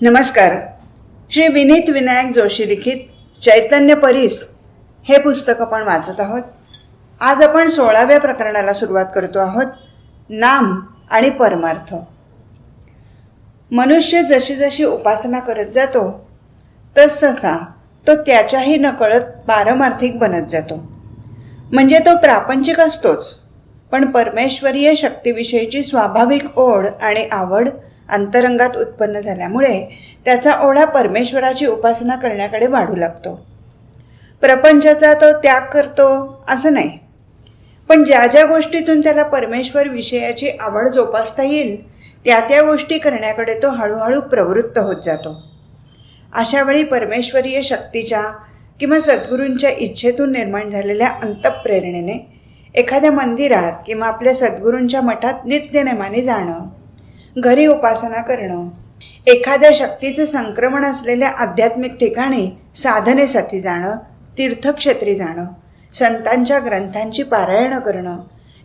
नमस्कार. श्री विनीत विनायक जोशी लिखित चैतन्य परीस हे पुस्तक आपण वाचत आहोत. आज आपण सोळाव्या प्रकरणाला सुरुवात करतो आहोत. नाम आणि परमार्थ. मनुष्य जशी जशी उपासना करत जातो तसतसा तो त्याच्याही नकळत पारमार्थिक बनत जातो. म्हणजे तो प्रापंचिक असतोच पण परमेश्वरीय शक्तीविषयीची स्वाभाविक ओढ आणि आवड अंतरंगात उत्पन्न झाल्यामुळे त्याचा ओढा परमेश्वराची उपासना करण्याकडे वाढू लागतो. प्रपंचाचा तो त्याग करतो असं नाही. पण ज्या ज्या गोष्टीतून त्याला परमेश्वर विषयाची आवड जोपासता येईल त्या त्या गोष्टी करण्याकडे तो हळूहळू प्रवृत्त होत जातो. अशा वेळी परमेश्वरीय शक्तीच्या किंवा सद्गुरूंच्या इच्छेतून निर्माण झालेल्या अंतप्रेरणेने एखाद्या मंदिरात किंवा आपल्या सद्गुरूंच्या मठात नित्यनेमाने जाणं घरी उपासना करणं. एखाद्या शक्तीचं संक्रमण असलेल्या आध्यात्मिक ठिकाणी साधनेसाठी जाणं तीर्थक्षेत्री जाणं संतांच्या ग्रंथांची पारायणं करणं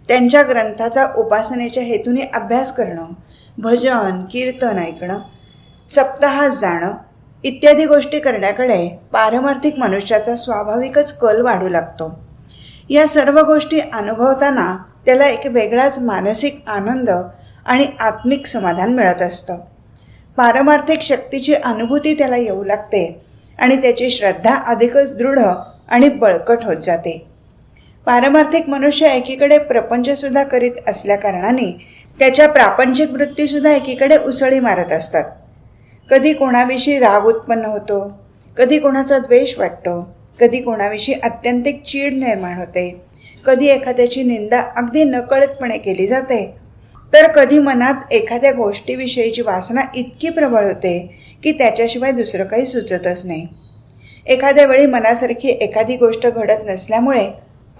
त्यांच्या ग्रंथाचा उपासनेच्या हेतूने अभ्यास करणं भजन कीर्तन ऐकणं सप्ताहास जाणं इत्यादी गोष्टी करण्याकडे पारमार्थिक मनुष्याचा स्वाभाविकच कल वाढू लागतो. या सर्व गोष्टी अनुभवताना त्याला एक वेगळाच मानसिक आनंद आणि आत्मिक समाधान मिळत असतं. पारमार्थिक शक्तीची अनुभूती त्याला येऊ लागते आणि त्याची श्रद्धा अधिकच दृढ आणि बळकट होत जाते. पारमार्थिक मनुष्य एकीकडे प्रपंचसुद्धा करीत असल्याकारणाने त्याच्या प्रापंचिक वृत्तीसुद्धा एकीकडे उसळी मारत असतात. कधी कोणाविषयी राग उत्पन्न होतो कधी कोणाचा द्वेष वाटतो कधी कोणाविषयी अत्यंतिक चीड निर्माण होते कधी एखाद्याची निंदा अगदी नकळतपणे केली जाते तर कधी मनात एखाद्या गोष्टीविषयीची वासना इतकी प्रबळ होते की त्याच्याशिवाय दुसरं काही सुचतच नाही. एखाद्या वेळी मनासारखी एखादी गोष्ट घडत नसल्यामुळे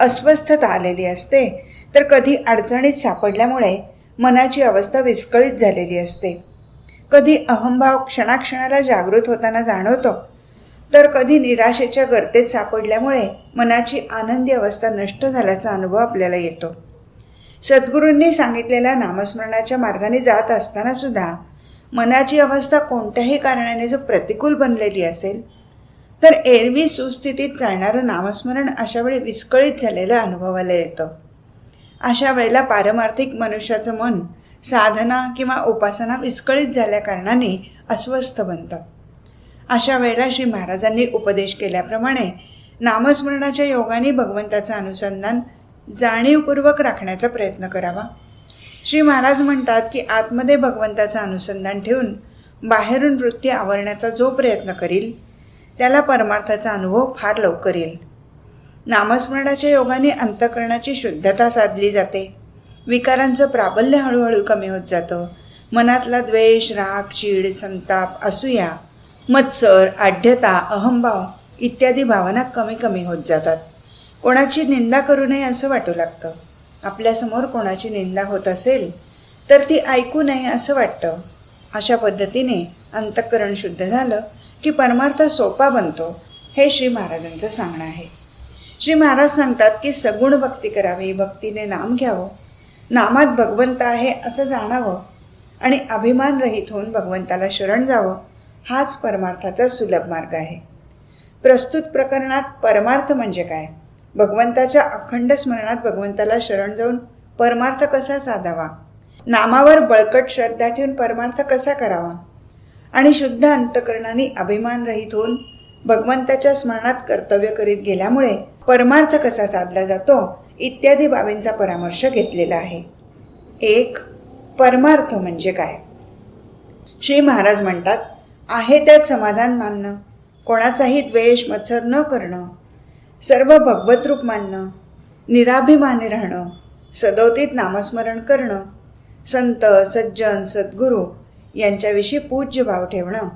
अस्वस्थता आलेली असते तर कधी अडचणीत सापडल्यामुळे मनाची अवस्था विस्कळीत झालेली असते. कधी अहंभाव क्षणाक्षणाला जागृत होताना जाणवतो तर कधी निराशेच्या गर्तेत सापडल्यामुळे मनाची आनंदी अवस्था नष्ट झाल्याचा अनुभव आपल्याला येतो. सद्गुरूंनी सांगितलेल्या नामस्मरणाच्या मार्गाने जात असताना सुद्धा मनाची अवस्था कोणत्याही कारणाने जर प्रतिकूल बनलेली असेल तर एरवी सुस्थितीत चालणारं नामस्मरण अशावेळी विस्कळीत झालेलं अनुभवाला येतं. अशा वेळेला पारमार्थिक मनुष्याचं मन साधना किंवा उपासना विस्कळीत झाल्याकारणाने अस्वस्थ बनतं. अशा वेळेला श्री महाराजांनी उपदेश केल्याप्रमाणे नामस्मरणाच्या योगाने भगवंताचं अनुसंधान जाणीवपूर्वक राखण्याचा प्रयत्न करावा. श्री महाराज म्हणतात की आतमध्ये भगवंताचं अनुसंधान ठेवून बाहेरून वृत्ती आवरण्याचा जो प्रयत्न करील त्याला परमार्थाचा अनुभव फार लवकर येईल. नामस्मरणाच्या योगाने अंतकरणाची शुद्धता साधली जाते. विकारांचं प्राबल्य हळूहळू कमी होत जातं. मनातला द्वेष राग चीड संताप असूया मत्सर आढ्यता अहंभाव इत्यादी भावना कमी कमी होत जातात. कोणाची निंदा करू नये असं वाटू लागतं. आपल्यासमोर कोणाची निंदा होत असेल तर ती ऐकू नये असं वाटतं. अशा पद्धतीने अंतःकरण शुद्ध झालं की परमार्थ सोपा बनतो हे श्री महाराजांचं सांगणं आहे. श्री महाराज सांगतात की सगुण भक्ती करावी भक्तीने नाम घ्यावं. नामात भगवंत आहे असं जाणावं आणि अभिमानरहित होऊन भगवंताला शरण जावं हाच परमार्थाचा सुलभ मार्ग आहे. प्रस्तुत प्रकरणात परमार्थ म्हणजे काय? भगवंताच्या अखंड स्मरणात भगवंताला शरण जाऊन परमार्थ कसा साधावा? नामावर बळकट श्रद्धा ठेवून परमार्थ कसा करावा? आणि शुद्ध अंतकरणाने अभिमानरहित होऊन भगवंताच्या स्मरणात कर्तव्य करीत गेल्यामुळे परमार्थ कसा साधला जातो इत्यादी बाबींचा परामर्श घेतलेला आहे. एक परमार्थ म्हणजे काय? श्री महाराज म्हणतात आहे त्यात समाधान मानणं. कोणाचाही द्वेष मत्सर न करणं. सर्व भगवत रूप मानणं निराभिमानी राहणं सदोतीत नामस्मरण करणं संत सज्जन सद्गुरू यांच्याविषयी पूज्य भाव ठेवणं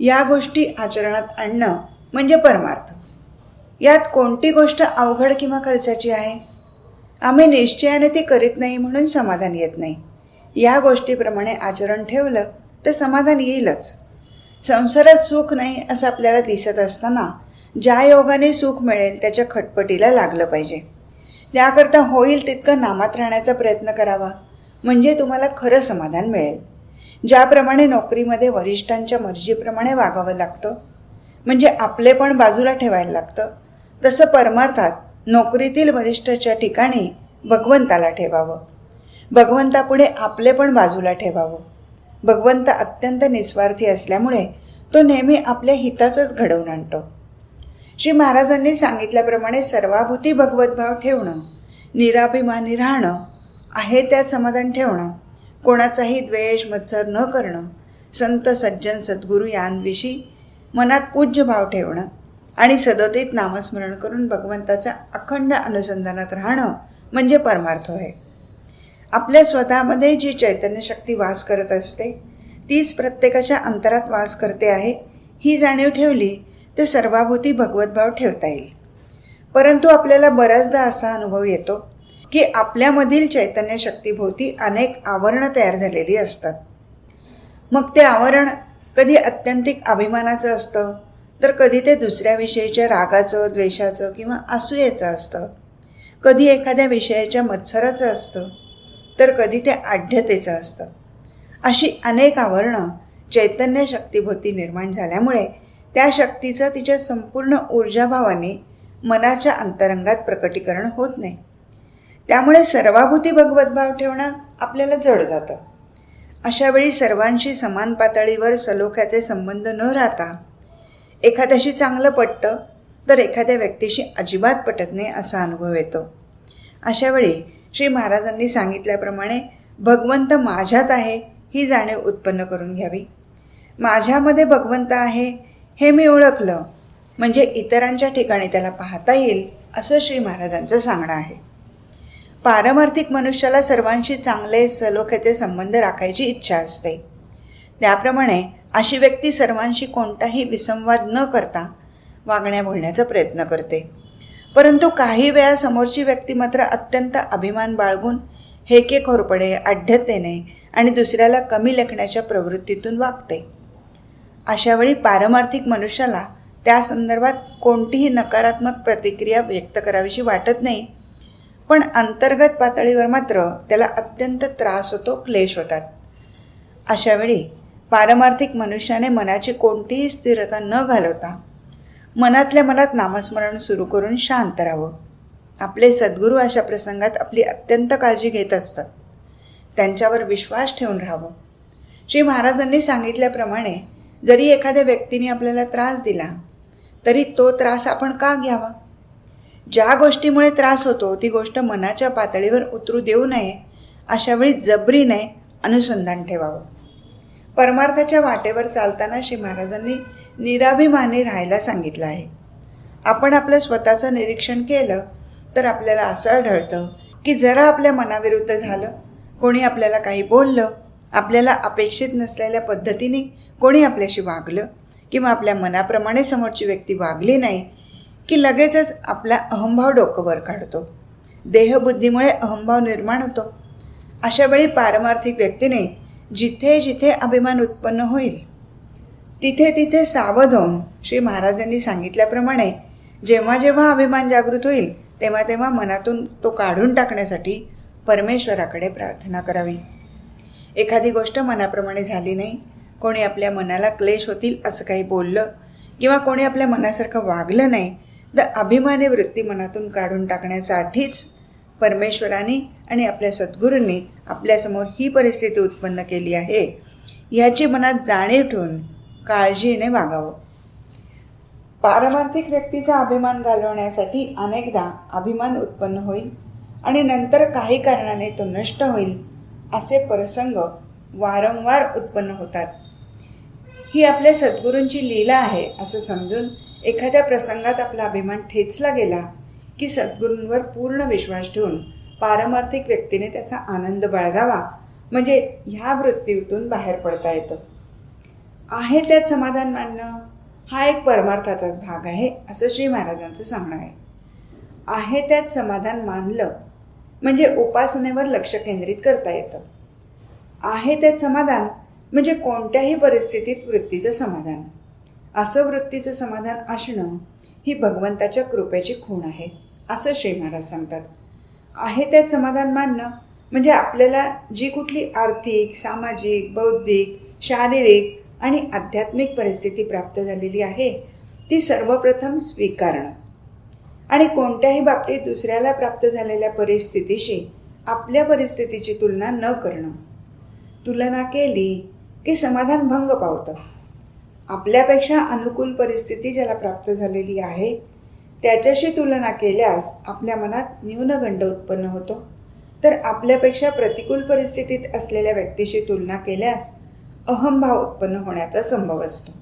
या गोष्टी आचरणात आणणं म्हणजे परमार्थ. यात कोणती गोष्ट अवघड किंवा खर्चाची आहे? आम्ही निश्चयाने ती करीत नाही म्हणून समाधान येत नाही. या गोष्टीप्रमाणे आचरण ठेवलं तर समाधान येईलच. संसारात सुख नाही असं आपल्याला दिसत असताना ज्या योगाने सुख मिळेल त्याच्या खटपटीला लागलं पाहिजे. त्याकरता होईल तितकं नामात राहण्याचा प्रयत्न करावा. म्हणजे तुम्हाला खरं समाधान मिळेल. ज्याप्रमाणे नोकरीमध्ये वरिष्ठांच्या मर्जीप्रमाणे वागावं लागतं म्हणजे आपले पण बाजूला ठेवायला लागतं तसं परमार्थात नोकरीतील वरिष्ठाच्या ठिकाणी भगवंताला ठेवावं. भगवंतापुढे आपले पण बाजूला ठेवावं. भगवंत अत्यंत निस्वार्थी असल्यामुळे तो नेहमी आपल्या हिताचंच घडवून आणतो. श्री महाराजांनी सांगितल्याप्रमाणे सर्वाभूती भगवतभाव ठेवणं निराभिमानी राहणं आहे त्यात समाधान ठेवणं कोणाचाही द्वेष मत्सर न करणं संत सज्जन सद्गुरू यांविषयी मनात पूज्य भाव ठेवणं आणि सदोदित नामस्मरण करून भगवंताचा अखंड अनुसंधानात राहणं म्हणजे परमार्थ आहे आपल्या स्वतःमध्ये जी चैतन्य शक्ती वास करत असते तीच प्रत्येकाच्या अंतरात वास करते आहे ही जाणीव ठेवली ते सर्वाभोवती भगवतभाव ठेवता येईल. परंतु आपल्याला बऱ्याचदा असा अनुभव येतो की आपल्यामधील चैतन्य शक्तीभोवती अनेक आवरणं तयार झालेली असतात. मग ते आवरण कधी अत्यंतिक अभिमानाचं असतं? तर कधी ते दुसऱ्या विषयीच्या रागाचं द्वेषाचं किंवा असूयेचं असतं? कधी एखाद्या विषयाच्या मत्सराचं असतं? तर कधी ते आढ्यतेचं असतं? अशी अनेक आवरणं चैतन्य शक्तीभोवती निर्माण झाल्यामुळे त्या शक्तीचं तिच्या संपूर्ण ऊर्जाभावाने मनाच्या अंतरंगात प्रकटीकरण होत नाही. त्यामुळे सर्वाभूती भगवतभाव ठेवणं आपल्याला जड जातं. अशावेळी सर्वांशी समान पातळीवर सलोख्याचे संबंध न राहता एखाद्याशी चांगलं पटतं तर एखाद्या व्यक्तीशी अजिबात पटत नाही असा अनुभव येतो. अशावेळी श्री महाराजांनी सांगितल्याप्रमाणे भगवंत माझ्यात आहे ही जाणीव उत्पन्न करून घ्यावी. माझ्यामध्ये भगवंत आहे हे मी ओळखलं. म्हणजे इतरांच्या ठिकाणी त्याला पाहता येईल असं श्री महाराजांचं सांगणं आहे. पारमार्थिक मनुष्याला सर्वांशी चांगले सलोख्याचे संबंध राखायची इच्छा असते. त्याप्रमाणे अशी व्यक्ती सर्वांशी कोणताही विसंवाद न करता वागण्या बोलण्याचा प्रयत्न करते. परंतु काही वेळा समोरची व्यक्ती मात्र अत्यंत अभिमान बाळगून हेके खोरपडे आढ्यतेने आणि दुसऱ्याला कमी लेखण्याच्या प्रवृत्तीतून वागते. अशावेळी पारमार्थिक मनुष्याला त्या संदर्भात कोणतीही नकारात्मक प्रतिक्रिया व्यक्त करावीशी वाटत नाही. पण अंतर्गत पातळीवर मात्र त्याला अत्यंत त्रास होतो क्लेश होतात. अशावेळी पारमार्थिक मनुष्याने मनाची कोणतीही स्थिरता न घालवता मनातल्या मनात नामस्मरण सुरू करून शांत राहावं. आपले सद्गुरू अशा प्रसंगात आपली अत्यंत काळजी घेत असतात. त्यांच्यावर विश्वास ठेवून राहावं. श्री महाराजांनी सांगितल्याप्रमाणे जरी एखाद्या व्यक्तीने आपल्याला त्रास दिला तरी तो त्रास आपण का घ्यावा? ज्या गोष्टीमुळे त्रास होतो ती गोष्ट मनाच्या पातळीवर उतरू देऊ नये अशावेळी जबरीने अनुसंधान ठेवावं. परमार्थाच्या वाटेवर चालताना श्री महाराजांनी निराभिमानी राहायला सांगितलं आहे. आपण आपलं स्वतःचं निरीक्षण केलं तर आपल्याला असं आढळतं की जरा आपल्या मनाविरुद्ध झालं कोणी आपल्याला काही बोललं आपल्याला अपेक्षित नसलेल्या पद्धतीने कोणी आपल्याशी वागलं किंवा आपल्या मनाप्रमाणे समोरची व्यक्ती वागली नाही की लगेचच आपला अहंभाव डोकं वर काढतो. देहबुद्धीमुळे अहंभाव निर्माण होतो. अशावेळी पारमार्थिक व्यक्तीने जिथे जिथे अभिमान उत्पन्न होईल तिथे तिथे सावध होऊन श्री महाराजांनी सांगितल्याप्रमाणे जेव्हा जेव्हा अभिमान जागृत होईल तेव्हा तेव्हा मनातून तो काढून टाकण्यासाठी परमेश्वराकडे प्रार्थना करावी. एखादी गोष्ट मनाप्रमाणे झाली नाही कोणी आपल्या मनाला क्लेश होतील असं काही बोललं किंवा कोणी आपल्या मनासारखं वागलं नाही तर अभिमानी वृत्ती मनातून काढून टाकण्यासाठीच परमेश्वराने आणि आपल्या सद्गुरूंनी आपल्यासमोर ही परिस्थिती उत्पन्न केली आहे. ह्याची मनात जाणीव ठेवून काळजीने वागावं. पारमार्थिक व्यक्तीचा अभिमान घालवण्यासाठी अनेकदा अभिमान उत्पन्न होईल आणि नंतर काही कारणाने तो नष्ट होईल. असे प्रसंग वारंवार उत्पन्न होतात. ही आपल्या सद्गुरूंची लीला आहे असं समजून एखाद्या प्रसंगात आपला अभिमान ठेचला गेला की सद्गुरूंवर पूर्ण विश्वास ठेवून पारमार्थिक व्यक्तीने त्याचा आनंद बाळगावा म्हणजे ह्या वृत्तीतून बाहेर पडता येतं. आहे त्यात समाधान मानणं हा एक परमार्थाचाच भाग आहे असं श्री महाराजांचं सांगणं आहे. आहे त्यात समाधान मानलं म्हणजे उपासनेवर लक्ष केंद्रित करता येतं. आहे त्यात समाधान म्हणजे कोणत्याही परिस्थितीत वृत्तीचं समाधान. असं वृत्तीचं समाधान असणं ही भगवंताच्या कृपेची खूण आहे असं श्री महाराज सांगतात. आहे त्यात समाधान मानणं म्हणजे आपल्याला जी कुठली आर्थिक सामाजिक बौद्धिक शारीरिक आणि आध्यात्मिक परिस्थिती प्राप्त झालेली आहे ती सर्वप्रथम स्वीकारणं. आणि कोणत्याही बाबतीत दुसऱ्याला प्राप्त झालेल्या परिस्थितीशी आपल्या परिस्थितीची तुलना न करणं. तुलना केली की समाधान भंग पावतं. आपल्यापेक्षा अनुकूल परिस्थिती ज्याला प्राप्त झालेली आहे त्याच्याशी तुलना केल्यास आपल्या मनात न्यूनगंड उत्पन्न होतो. तर आपल्यापेक्षा प्रतिकूल परिस्थितीत असलेल्या व्यक्तीशी तुलना केल्यास अहंभाव उत्पन्न होण्याचा संभव असतो.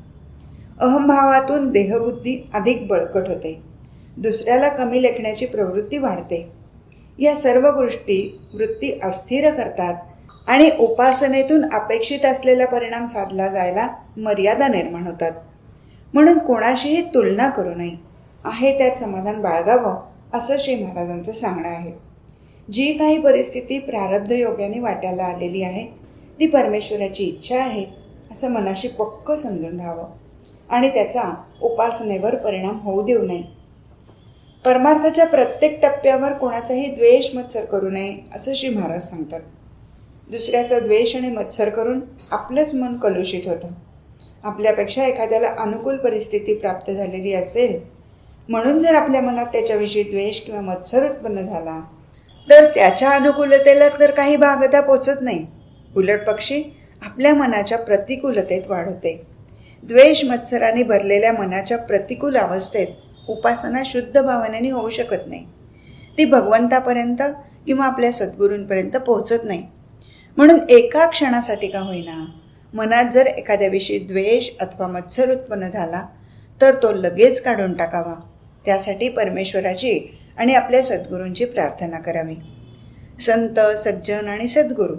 अहंभावातून देहबुद्धी अधिक बळकट होते. दुसऱ्याला कमी लेखण्याची प्रवृत्ती वाढते. या सर्व गोष्टी वृत्ती अस्थिर करतात आणि उपासनेतून अपेक्षित असलेला परिणाम साधला जायला मर्यादा निर्माण होतात. म्हणून कोणाशीही तुलना करू नये. आहे त्यात समाधान बाळगावं असं श्री महाराजांचं सांगणं आहे. जी काही परिस्थिती प्रारब्ध योग्याने वाट्याला आलेली आहे ती परमेश्वराची इच्छा आहे असं मनाशी पक्क समजून राहावं. आणि त्याचा उपासनेवर परिणाम होऊ देऊ नये. परमार्थाच्या प्रत्येक टप्प्यावर कोणाचाही द्वेष मत्सर करू नये असं श्री महाराज सांगतात. दुसऱ्याचा द्वेष आणि मत्सर करून आपलंच मन कलुषित होतं. आपल्यापेक्षा एखाद्याला अनुकूल परिस्थिती प्राप्त झालेली असेल म्हणून जर आपल्या मनात त्याच्याविषयी द्वेष किंवा मत्सर उत्पन्न झाला तर त्याच्या अनुकूलतेला तर काही भागता पोचत नाही. उलट पक्षी आपल्या मनाच्या प्रतिकूलतेत वाढ होते. द्वेष मत्सराने भरलेल्या मनाच्या प्रतिकूल अवस्थेत उपासना शुद्ध भावनेने होऊ शकत नाही. ती भगवंतापर्यंत किंवा आपल्या सद्गुरूंपर्यंत पोहोचत नाही. म्हणून एका क्षणासाठी का होईना मनात जर एखाद्याविषयी द्वेष अथवा मत्सर उत्पन्न झाला तर तो लगेच काढून टाकावा. त्यासाठी परमेश्वराची आणि आपल्या सद्गुरूंची प्रार्थना करावी. संत सज्जन आणि सद्गुरू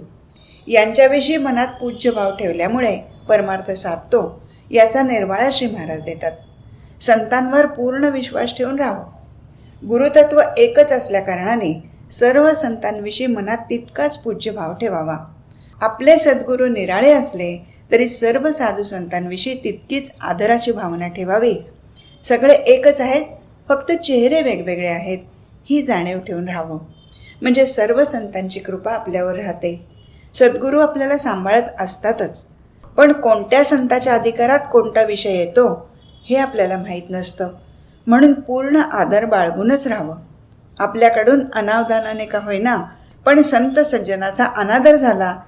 यांच्याविषयी मनात पूज्य भाव ठेवल्यामुळे परमार्थ साधतो याचा निर्वाळा श्री महाराज देतात. संतांवर पूर्ण विश्वास ठेवून राहावं. गुरुतत्व एकच असल्याकारणाने सर्व संतांविषयी मनात तितकाच पूज्य भाव ठेवावा. आपले सद्गुरू निराळे असले तरी सर्व साधू संतांविषयी तितकीच आदराची भावना ठेवावी. सगळे एकच आहेत फक्त चेहरे वेगवेगळे आहेत ही जाणीव ठेवून राहावं. म्हणजे सर्व संतांची कृपा आपल्यावर राहते. सद्गुरू आपल्याला सांभाळत असतातच. पण कोणत्या संताच्या अधिकारात कोणता विषय येतो हे आपल्याला माहीत नसतं. म्हणून पूर्ण आदर बाळगूनच राहावं. आपल्याकडून अनावधानाने का होईना पण संत सज्जनाचा अनादर झाला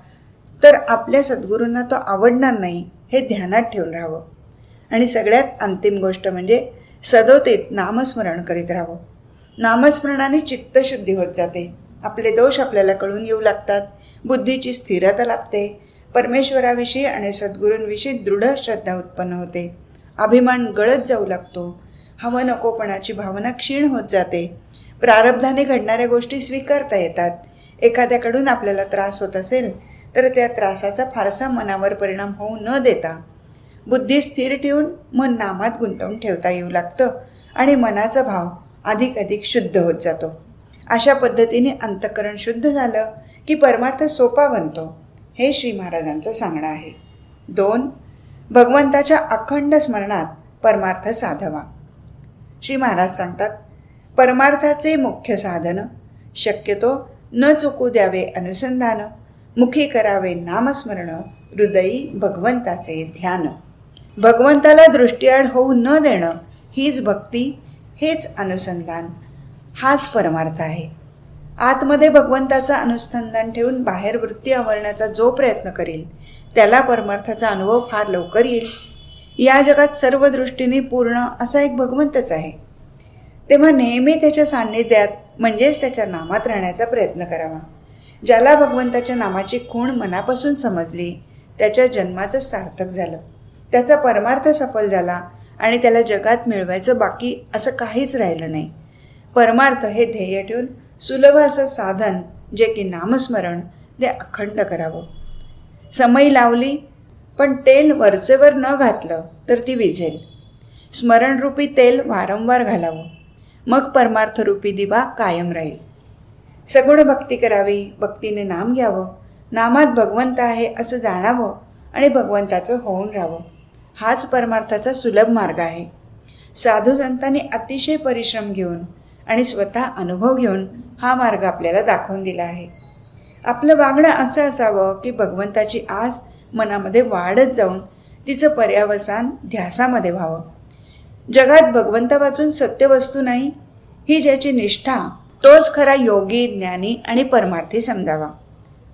तर आपल्या सद्गुरूंना तो आवडणार नाही हे ध्यानात ठेवून राहावं. आणि सगळ्यात अंतिम गोष्ट म्हणजे सदोतीत नामस्मरण करीत राहावं. नामस्मरणाने चित्तशुद्धी होत जाते. आपले दोष आपल्याला कळून येऊ लागतात. बुद्धीची स्थिरता लाभते. परमेश्वराविषयी आणि सद्गुरूंविषयी दृढ श्रद्धा उत्पन्न होते. अभिमान गळत जाऊ लागतो. हवं नकोपणाची भावना क्षीण होत जाते. प्रारब्धाने घडणाऱ्या गोष्टी स्वीकारता येतात. एखाद्याकडून आपल्याला त्रास होत असेल तर त्या त्रासाचा फारसा मनावर परिणाम होऊ न देता. बुद्धी स्थिर ठेवून मन नामात गुंतवून ठेवता येऊ लागतं आणि मनाचा भाव अधिक अधिक शुद्ध होत जातो. अशा पद्धतीने अंतकरण शुद्ध झालं की परमार्थ सोपा बनतो. हे श्री महाराजांचं सांगणं आहे. दोन भगवंताच्या अखंड स्मरणात परमार्थ साधवा. श्री महाराज सांगतात परमार्थाचे मुख्य साधन शक्यतो न चुकू द्यावे अनुसंधान मुखी करावे नामस्मरण हृदयी भगवंताचे ध्यान. भगवंताला दृष्टीआड होऊ न देणं हीच भक्ती हेच अनुसंधान हाच परमार्थ आहे. आतमध्ये भगवंताचं अनुसंधान ठेवून बाहेर वृत्ती आवरण्याचा जो प्रयत्न करील त्याला परमार्थाचा अनुभव फार लवकर येईल. या जगात सर्व दृष्टीने पूर्ण असा एक भगवंतच आहे. तेव्हा नेहमी त्याच्या सान्निध्यात म्हणजेच त्याच्या नामात राहण्याचा प्रयत्न करावा. ज्याला भगवंताच्या नामाची खूण मनापासून समजली त्याच्या जन्माचं सार्थक झालं. त्याचा परमार्थ सफल झाला आणि त्याला जगात मिळवायचं बाकी असं काहीच राहिलं नाही. परमार्थ हे ध्येय ठेवून सुलभ असं साधन जे की नामस्मरण ते अखंड करावं. समई लावली पण तेल वरचेवर न घातलं तर ती विझेल स्मरणरूपी तेल वारंवार घालावं. मग परमार्थरूपी दिवा कायम राहील. सगुण भक्ती करावी भक्तीने नाम घ्यावं. नामात भगवंत आहे असं जाणावं आणि भगवंताचं होऊन राहावं. हाच परमार्थाचा सुलभ मार्ग आहे. साधू संतांनी अतिशय परिश्रम घेऊन आणि स्वतः अनुभव घेऊन हा मार्ग आपल्याला दाखवून दिला आहे. आपलं वागणं असं असावं की भगवंताची आस मनामध्ये वाढत जाऊन तिचं पर्यावसान ध्यासामध्ये व्हावं. जगात भगवंता वाचून सत्य वस्तू नाही ही ज्याची निष्ठा तोच खरा योगी ज्ञानी आणि परमार्थी समजावा.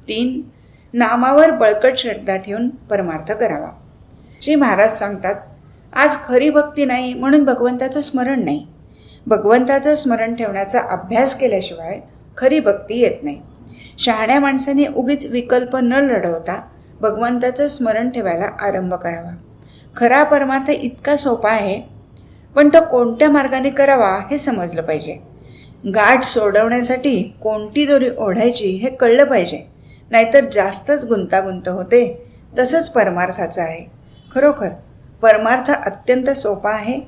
तीन नामावर बळकट श्रद्धा ठेवून परमार्थ करावा. श्री महाराज सांगतात आज खरी भक्ती नाही म्हणून भगवंताचं स्मरण नाही. भगवंताचं स्मरण ठेवण्याचा अभ्यास केल्याशिवाय खरी भक्ती येत नाही. शहाण्या माणसाने उगीच विकल्प न लढवता भगवंताचं स्मरण ठेवायला आरंभ करावा. खरा परमार्थ इतका सोपा आहे पण तो कोणत्या मार्गाने करावा हे समजलं पाहिजे. गाठ सोडवण्यासाठी कोणती दोरी ओढायची हे कळलं पाहिजे नाहीतर जास्तच गुंतागुंत होते तसंच परमार्थाचं आहे. खरोखर परमार्थ अत्यंत सोपा आहे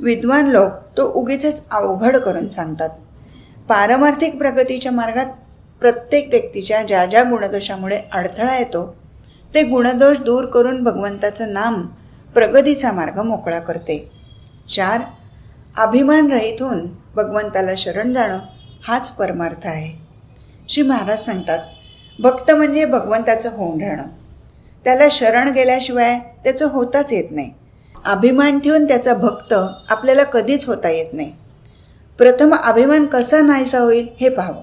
विद्वान लोक तो उगीचच अवघड करून सांगतात. पारमार्थिक प्रगतीच्या मार्गात प्रत्येक व्यक्तीच्या ज्या ज्या गुणदोषामुळे अडथळा येतो ते गुणदोष दूर करून भगवंताचं नाम प्रगतीचा मार्ग मोकळा करते. चार अभिमान रहित होऊन भगवंताला शरण जाणं हाच परमार्थ आहे. श्री महाराज सांगतात भक्त म्हणजे भगवंताचं होऊन राहणं. त्याला शरण गेल्याशिवाय त्याचं होताच येत नाही. अभिमान ठेवून त्याचा भक्त आपल्याला कधीच होता येत नाही. प्रथम अभिमान कसा नाहीसा होईल हे पाहावं.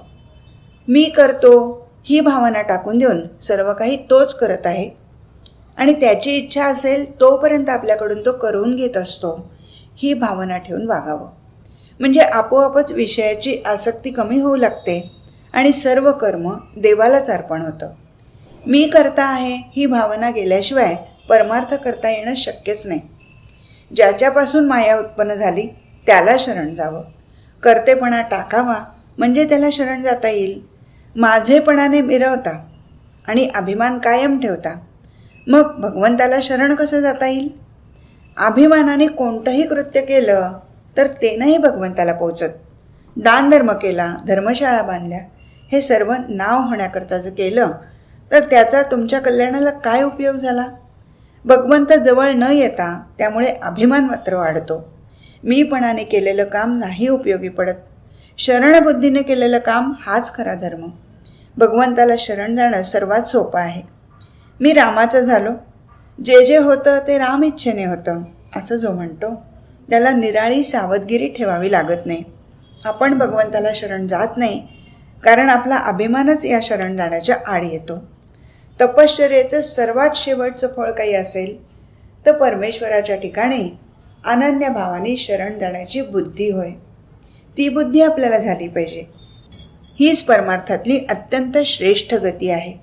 मी करतो ही भावना टाकून देऊन सर्व काही तोच करत आहे. आणि त्याची इच्छा असेल तोपर्यंत आपल्याकडून तो करून घेत असतो. ही भावना ठेवून वागावं. म्हणजे आपोआपच विषयाची आसक्ती कमी होऊ लागते आणि सर्व कर्म देवालाच अर्पण होतं. मी करता आहे ही भावना गेल्याशिवाय परमार्थ करता येणं शक्यच नाही. ज्याच्यापासून माया उत्पन्न झाली त्याला शरण जावं. करतेपणा टाकावा म्हणजे त्याला शरण जाता येईल. माझेपणाने मिरवता आणि अभिमान कायम ठेवता. मग भगवंताला शरण कसं जाता येईल? अभिमानाने कोणतंही कृत्य केलं तर ते नाही भगवंताला पोचत. दानधर्म केला धर्मशाळा बांधल्या हे सर्व नाव होण्याकरता जर केलं तर त्याचा तुमच्या कल्याणाला काय उपयोग झाला? भगवंत जवळ न येता त्यामुळे अभिमान मात्र वाढतो. मीपणाने केलेलं काम नाही उपयोगी पडत. शरणबुद्धीने केलेलं काम हाच खरा धर्म. भगवंताला शरण जाणं सर्वात सोपं आहे. मी रामाचं झालो. जे जे होतं ते राम इच्छेने होतं असं जो म्हणतो त्याला निराळी सावधगिरी ठेवावी लागत नाही. आपण भगवंताला शरण जात नाही कारण आपला अभिमानच या शरण जाण्याच्या आड येतो. तपश्चर्याचं सर्वात शेवटचं फळ काही असेल तर परमेश्वराच्या ठिकाणी अनन्य भावाने शरण जाण्याची बुद्धी होय. ती बुद्धी आपल्याला झाली पाहिजे. हीच परमार्थातली अत्यंत श्रेष्ठ गती आहे.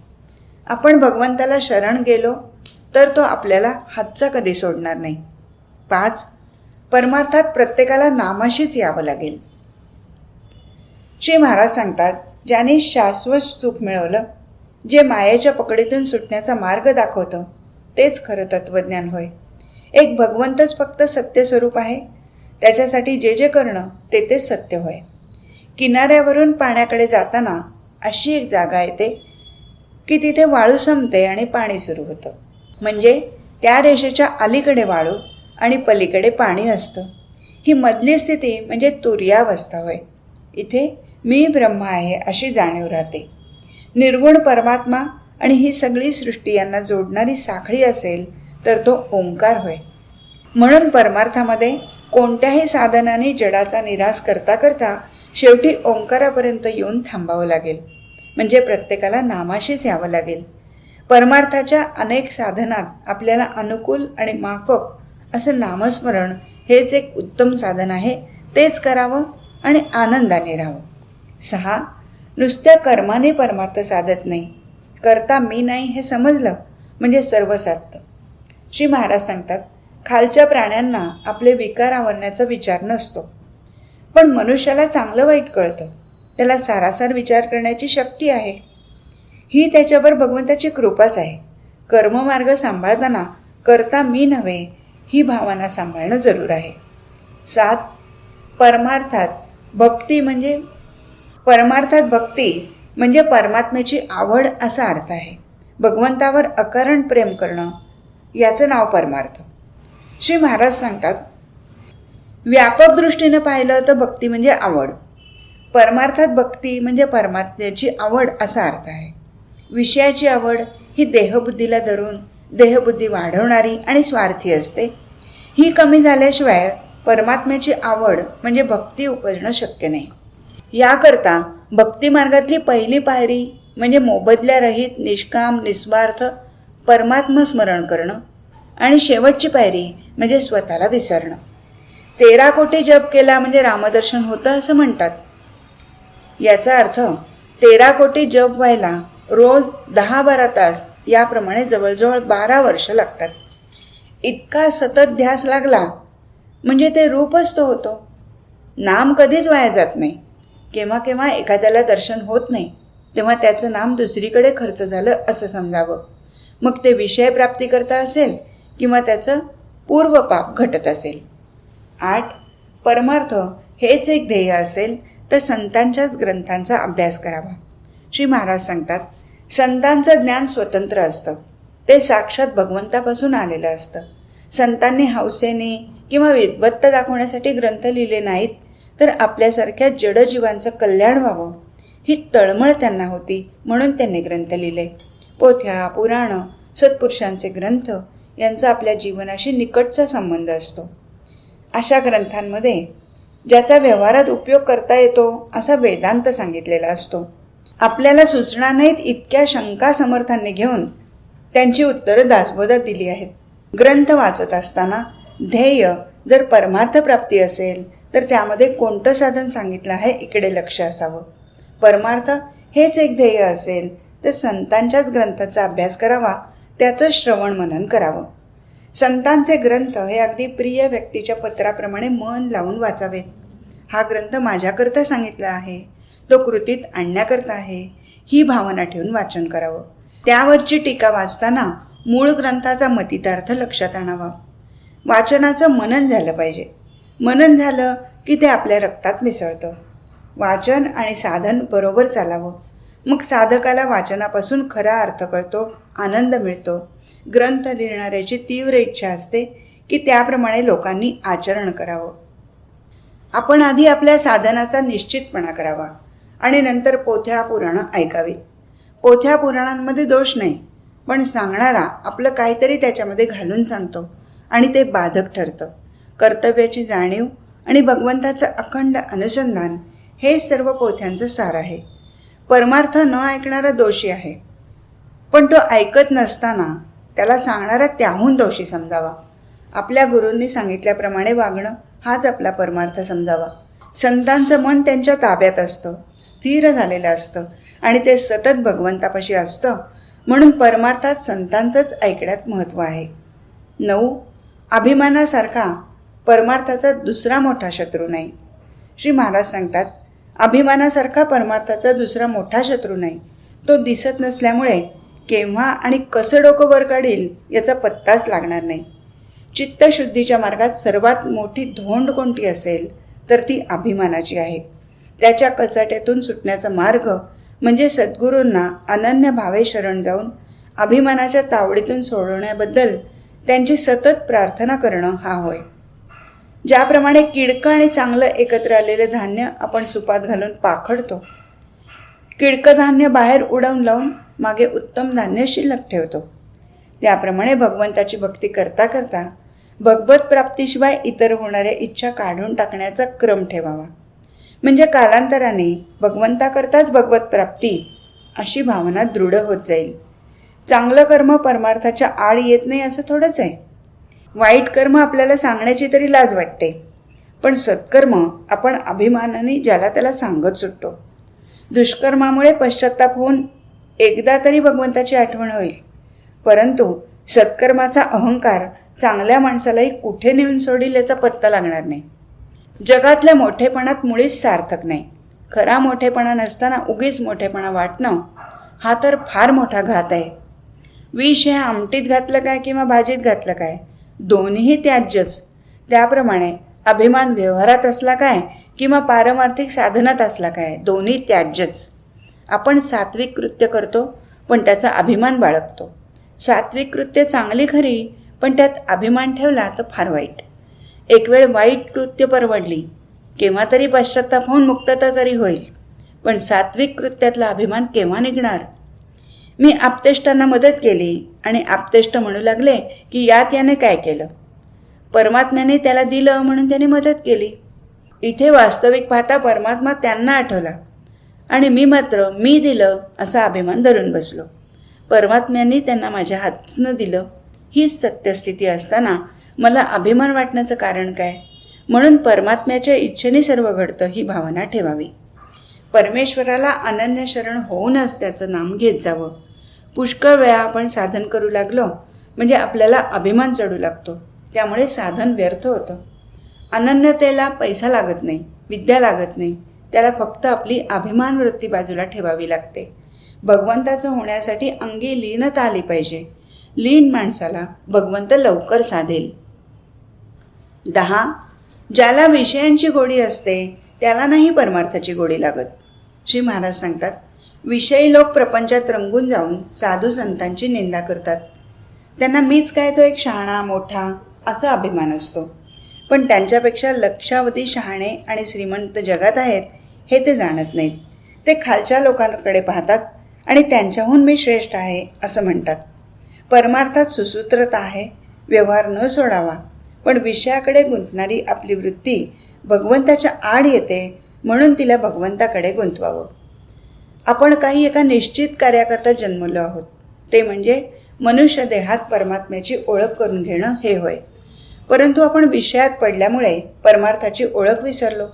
आपण भगवंताला शरण गेलो तर तो आपल्याला हातचा कधी सोडणार नाही. पाच परमार्थात प्रत्येकाला नामाशीच यावं लागेल. श्री महाराज सांगतात ज्याने शाश्वत सुख मिळवलं जे मायेच्या पकडीतून सुटण्याचा मार्ग दाखवतं तेच खरं तत्त्वज्ञान होय. एक भगवंतच फक्त सत्य स्वरूप आहे. त्याच्यासाठी जे जे करणं ते तेच सत्य होय. किनाऱ्यावरून पाण्याकडे जाताना अशी एक जागा येते की तिथे वाळू संपते आणि पाणी सुरू होतं. म्हणजे त्या रेषेच्या अलीकडे वाळू आणि पलीकडे पाणी असतं. ही मधली स्थिती म्हणजे तुर्यावस्था होय. इथे मी ब्रह्म आहे अशी जाणीव राहते. निर्गुण परमात्मा आणि ही सगळी सृष्टी यांना जोडणारी साखळी असेल तर तो ओंकार होय. म्हणून परमार्थामध्ये कोणत्याही साधनाने जडाचा निराश करता करता शेवटी ओंकारापर्यंत येऊन थांबावं लागेल. म्हणजे प्रत्येकाला नामाशीच यावं लागेल. परमार्थाच्या अनेक साधनात आपल्याला अनुकूल आणि माफक असं नामस्मरण हेच एक उत्तम साधन आहे. तेच करावं आणि आनंदाने राहावं. सहा नुसत्या कर्माने परमार्थ साधत नाही. करता मी नाही हे समजलं म्हणजे सर्व साधतं श्री महाराज सांगतात खालच्या प्राण्यांना आपले विकार आवरण्याचा विचार नसतो. पण मनुष्याला चांगलं वाईट कळतं. त्याला सारासार विचार करण्याची शक्ती आहे. ही त्याच्यावर भगवंताची कृपाच आहे. कर्ममार्ग सांभाळताना करता मी नव्हे ही भावना सांभाळणं जरूर आहे. सात परमार्थात भक्ती म्हणजे परमार्थात भक्ती म्हणजे परमात्म्याची आवड असा अर्थ आहे. भगवंतावर अकरण प्रेम करणं याचं नाव परमार्थ. श्री महाराज सांगतात व्यापक दृष्टीनं पाहिलं तर भक्ती म्हणजे आवड. परमार्थात भक्ती म्हणजे परमात्म्याची आवड असा अर्थ आहे. विषयाची आवड ही देहबुद्धीला धरून देहबुद्धी वाढवणारी आणि स्वार्थी असते. ही कमी झाल्याशिवाय परमात्म्याची आवड म्हणजे भक्ती उपजणं शक्य नाही. याकरता भक्तिमार्गातली पहिली पायरी म्हणजे मोबदल्यारहित निष्काम निस्वार्थ परमात्मस्मरण करणं आणि शेवटची पायरी म्हणजे स्वतःला विसरणं. तेरा कोटी जप केला म्हणजे रामदर्शन होतं असं म्हणतात. याचा अर्थ तेरा कोटी जप व्हायला रोज दहा बारा तास याप्रमाणे जवळजवळ बारा वर्ष लागतात. इतका सतत ध्यास लागला म्हणजे ते रूपच तो होतो. नाम कधीच वाया जात नाही. केव्हा केव्हा एखाद्याला दर्शन होत नाही तेव्हा त्याचं नाम दुसरीकडे खर्च झालं असं समजावं. मग ते विषय प्राप्ती करता असेल किंवा त्याचं पूर्वपाप घटत असेल. आठ परमार्थ हेच एक ध्येय असेल तर संतांच्याच ग्रंथांचा अभ्यास करावा. श्री महाराज सांगतात संतांचं ज्ञान स्वतंत्र असतं. ते साक्षात भगवंतापासून आलेलं असतं. संतांनी हौसेने किंवा विद्वत्ता दाखवण्यासाठी ग्रंथ लिहिले नाहीत तर आपल्यासारख्या जडजीवांचं कल्याण व्हावं ही तळमळ त्यांना होती म्हणून त्यांनी ग्रंथ लिहिले. पोथ्या पुराणं सत्पुरुषांचे ग्रंथ यांचा आपल्या जीवनाशी निकटचा संबंध असतो. अशा ग्रंथांमध्ये ज्याचा व्यवहारात उपयोग करता येतो असा वेदांत सांगितलेला असतो. आपल्याला सुचणार नाहीत इतक्या शंका समर्थांनी घेऊन त्यांची उत्तरं दासबोधात दिली आहेत. ग्रंथ वाचत असताना ध्येय जर परमार्थ प्राप्ती असेल तर त्यामध्ये कोणतं साधन सांगितलं आहे इकडे लक्ष असावं. परमार्थ हेच एक ध्येय असेल तर संतांच्याच ग्रंथाचा अभ्यास करावा त्याचं श्रवण मनन करावं. संतांचे ग्रंथ हे अगदी प्रिय व्यक्तीच्या पत्राप्रमाणे मन लावून वाचावेत. हा ग्रंथ माझ्याकरता सांगितला आहे तो कृतीत आणण्याकरता आहे ही भावना ठेवून वाचन करावं. त्यावरची टीका वाचताना मूळ ग्रंथाचा मतितार्थ लक्षात आणावा. वाचनाचं मनन झालं पाहिजे. मनन झालं की ते आपल्या रक्तात मिसळतं. वाचन आणि साधन बरोबर चालावं. मग साधकाला वाचनापासून खरा अर्थ कळतो आनंद मिळतो. ग्रंथ लिहिणाऱ्याची तीव्र इच्छा असते की त्याप्रमाणे लोकांनी आचरण करावं. आपण आधी आपल्या साधनाचा निश्चितपणा करावा आणि नंतर पोथ्या पुराणं ऐकावीत पोथ्या पुराणांमध्ये दोष नाही पण सांगणारा आपलं काहीतरी त्याच्यामध्ये घालून सांगतो आणि ते बाधक ठरतं. कर्तव्याची जाणीव आणि भगवंताचं अखंड अनुसंधान हे सर्व पोथ्यांचं सार आहे. परमार्थ न ऐकणारा दोषी आहे. पण तो ऐकत नसताना त्याला सांगणारा त्याहून दोषी समजावा. आपल्या गुरूंनी सांगितल्याप्रमाणे वागणं हाच आपला परमार्थ समजावा. संतांचं मन त्यांच्या ताब्यात असतं स्थिर झालेलं असतं आणि ते सतत भगवंतापाशी असतं म्हणून परमार्थात संतांचंच ऐकण्यात महत्त्व आहे. नऊ अभिमानासारखा परमार्थाचा दुसरा मोठा शत्रू नाही. श्री महाराज सांगतात अभिमानासारखा परमार्थाचा दुसरा मोठा शत्रू नाही. तो दिसत नसल्यामुळे केव्हा आणि कसं डोकं वर काढील याचा पत्ताच लागणार नाही. चित्तशुद्धीच्या मार्गात सर्वात मोठी धोंड कोणती असेल तर ती अभिमानाची आहे. त्याच्या कचाट्यातून सुटण्याचा मार्ग म्हणजे सद्गुरूंना अनन्य भावे शरण जाऊन अभिमानाच्या तावडीतून सोडवण्याबद्दल त्यांची सतत प्रार्थना करणं हा होय. ज्याप्रमाणे किडकं आणि चांगलं एकत्र आलेलं धान्य आपण सुपात घालून पाखडतो किडकं धान्य बाहेर उडवून लावून मागे उत्तम धान्य शिल्लक ठेवतो. त्याप्रमाणे भगवंताची भक्ती करता करता भगवत प्राप्तीशिवाय इतर होणाऱ्या इच्छा काढून टाकण्याचा क्रम ठेवावा. म्हणजे कालांतराने भगवंताकरताच भगवत प्राप्ती अशी भावना दृढ होत जाईल. चांगलं कर्म परमार्थाच्या आड येत नाही असं थोडंच आहे. वाईट कर्म आपल्याला सांगण्याची तरी लाज वाटते. पण सत्कर्म आपण अभिमानाने ज्याला त्याला सांगत सुटतो. दुष्कर्मामुळे पश्चाताप होऊन एकदा तरी भगवंताची आठवण होईल. परंतु सत्कर्माचा अहंकार चांगल्या माणसालाही कुठे नेऊन सोडील याचा पत्ता लागणार नाही. जगातल्या मोठेपणात मुळीच सार्थक नाही. खरा मोठेपणा नसताना उगीच मोठेपणा वाटणं हा तर फार मोठा घात आहे. विष हे आमटीत घातलं काय किंवा भाजीत घातलं काय? दोन्हीही त्याज्यच. त्याप्रमाणे अभिमान व्यवहारात असला काय किंवा पारमार्थिक साधनात असला काय दोन्ही त्याज्यच. आपण सात्विक कृत्य करतो पण त्याचा अभिमान बाळगतो. सात्विक कृत्य चांगली खरी पण त्यात अभिमान ठेवला तर फार वाईट. एक वेळ वाईट कृत्य परवडली केव्हा तरी पश्चाताप होऊन मुक्तता तरी होईल. पण सात्विक कृत्यातला अभिमान केव्हा निघणार? मी आपतेष्टांना मदत केली आणि आपतेष्ट म्हणू लागले की यात याने काय केलं? परमात्म्याने त्याला दिलं म्हणून त्याने मदत केली. इथे वास्तविक पाहता परमात्मा त्यांना आठवला. आणि मी मात्र मी दिलं असा अभिमान धरून बसलो. परमात्म्यांनी त्यांना माझ्या हातनं दिलं. हीच सत्यस्थिती असताना मला अभिमान वाटण्याचं कारण काय? म्हणून परमात्म्याच्या इच्छेने सर्व घडतं ही भावना ठेवावी. परमेश्वराला अनन्य शरण होऊनच त्याचं नाम घेत जावं. पुष्कळ वेळा आपण साधन करू लागलो म्हणजे आपल्याला अभिमान चढू लागतो. त्यामुळे साधन व्यर्थ होतं. अनन्यतेला पैसा लागत नाही विद्या लागत नाही. त्याला फक्त आपली अभिमान वृत्ती बाजूला ठेवावी लागते. भगवंताचं होण्यासाठी अंगी लीनता आली पाहिजे. लीन माणसाला भगवंत लवकर साधेल. दहा ज्याला विषयांची गोडी असते त्याला नाही परमार्थाची गोडी लागत. श्री महाराज सांगतात विषयी लोक प्रपंचात रंगून जाऊन साधू संतांची निंदा करतात. त्यांना मीच काय तो एक शहाणा मोठा असा अभिमान असतो. पण त्यांच्यापेक्षा लक्षावधी शहाणे आणि श्रीमंत जगात आहेत हे ते जाणत नाहीत. ते खालच्या लोकांकडे पाहतात आणि त्यांच्याहून मी श्रेष्ठ आहे असं म्हणतात. परमार्थात सुसूत्रता आहे व्यवहार न सोडावा पण विषयाकडे गुंतणारी आपली वृत्ती भगवंताच्या आड येते म्हणून तिला भगवंताकडे गुंतवावं. आपण काही एका निश्चित कार्याकरता जन्मलो आहोत. ते म्हणजे मनुष्य देहात परमात्म्याची ओळख करून घेणं हे होय. परंतु आपण विषयात पडल्यामुळे परमार्थाची ओळख विसरलो.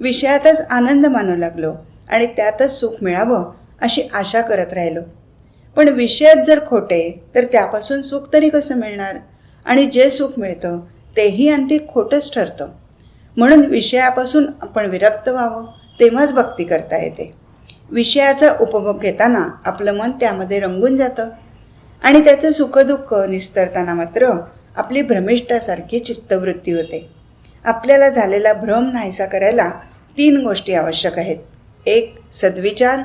विषयातच आनंद मानू लागलो आणि त्यातच सुख मिळावं अशी आशा करत राहिलो. पण विषयात जर खोटे तर त्यापासून सुख तरी कसं मिळणार? आणि जे सुख मिळतं तेही अंती खोटंच ठरतं. म्हणून विषयापासून आपण विरक्त व्हावं तेव्हाच भक्ती करता येते. विषयाचा उपभोग घेताना आपलं मन त्यामध्ये रंगून जातं. आणि त्याचं सुखदुःख निस्तरताना मात्र आपली भ्रमिष्ठासारखी चित्तवृत्ती होते. आपल्याला झालेला भ्रम नाहीसा करायला तीन गोष्टी आवश्यक आहेत. एक सद्विचार.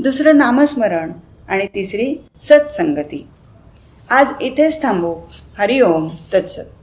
दुसरं नामस्मरण. आणि तिसरी सत्संगती. आज इथेच थांबू. हरिओम. तत्सत.